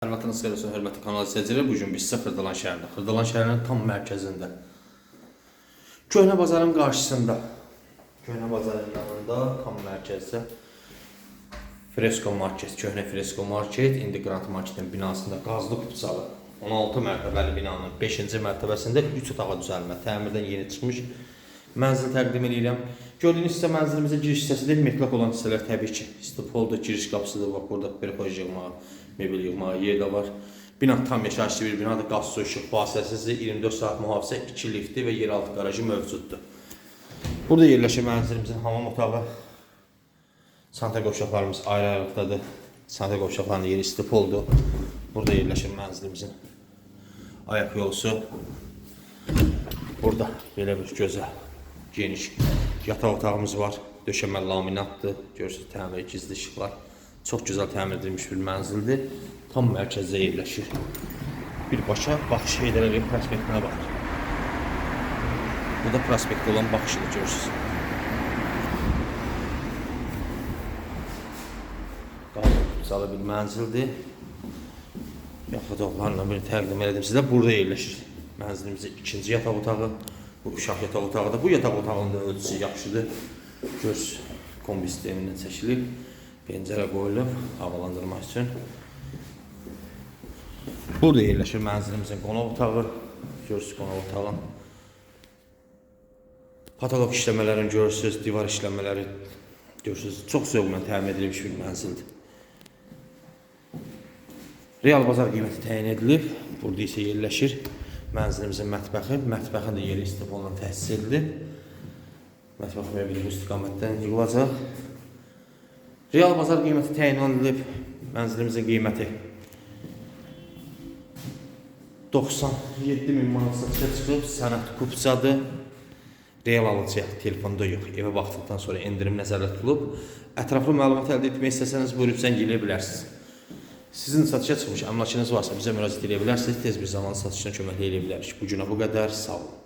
Hörmətiniz xeyir olsun, hörmətli kanal izləyiciləri. Bu gün biz isə Xırdalan şəhərində, Xırdalan şəhərinin tam mərkəzində. Köhnə bazarın qarşısında. Köhnə bazarın yanında tam mərkəzdə Fresko Market, köhnə Fresko Market, indi Grand Marketin binasında qazlı kupçalı 16 mərtəbəli binanın 5-ci mərtəbəsində 3 otağa düzəlmə, təmirdən yeni çıxmış mənzil təqdim edirəm. Gördüyünüz hissə mənzilimizin giriş hissəsidir. Metlaq olan hissələr təbii ki, stopoldur, giriş qapısıdır. Bax burada perxoj yığmağa, mebel yığmağa yer də var. Bina tam yaşayışlı bir binadır. Qaz, su, işıq vasitəsiz 24 saat mühafizə, 2 lifti və yeraltı qarajı mövcuddur. Burada yerləşir mənzilimizin hamam otağı. Santa qovşaqlarımız ayrı-ayrılıqdadır. Santa qovşaqlarının yeri stopoldur. Burada yerləşir mənzilimizin ayaq yolusu. Burada belə bir gözəl, geniş yataq otağımız var. Döşəmə laminatdır. Görürsünüz təmir gizli işıqlar. Çox gözəl təmir edilmiş bir mənzildir. Tam mərkəzdə yerləşir. Birbaşa baxış Heydər Əliyev prospektinə baxır. Bu da prospektdə olan baxışını görürsünüz. Qalın bir mənzildir. Yaxud oğlanla bir təqdim elədim sizə. Burada yerləşir mənzilimizin ikinci yataq otağı. Bu uşaq yataq otağı da. Bu yataq otağının da ölçüsü yaxşıdır. Göz kombi sistemindən çəkilib. Pencərə qoyulub havalandırmaq üçün. Burada yerləşir mənzilimizin qonaq otağı. Görürsünüz qonaq otağın. Patolog işləmələrini görürsünüz, divar işləmələri görürsünüz. Çox zövqlə təmin edilmiş bir mənzildir. Real bazar qiyməti təyin edilib. Burada isə yerləşir mənzilimizin mətbəxi. Mətbəxin də yeri istifadə təsis edilib. Mətbəx mebeli bu istiqamətdən yığılacaq. Real bazar qiyməti təyin edilib. Mənzilimizin qiyməti 97 min manat satışa çıxıb. Sənət kupçadır. Real alıcıya telefonda yox, evə baxdıqdan sonra endirim nəzərdə tutulub. Ətraflı məlumat əldə etmək istəsəniz buyurub zəng eləyə bilərsiniz. Sizin satışa çıxmış əmlakınız varsa bizə müraciət edə bilərsiniz. Tez bir zamanda satışına kömək edə bilərik. Bu günə bu qədər. Sağ olun.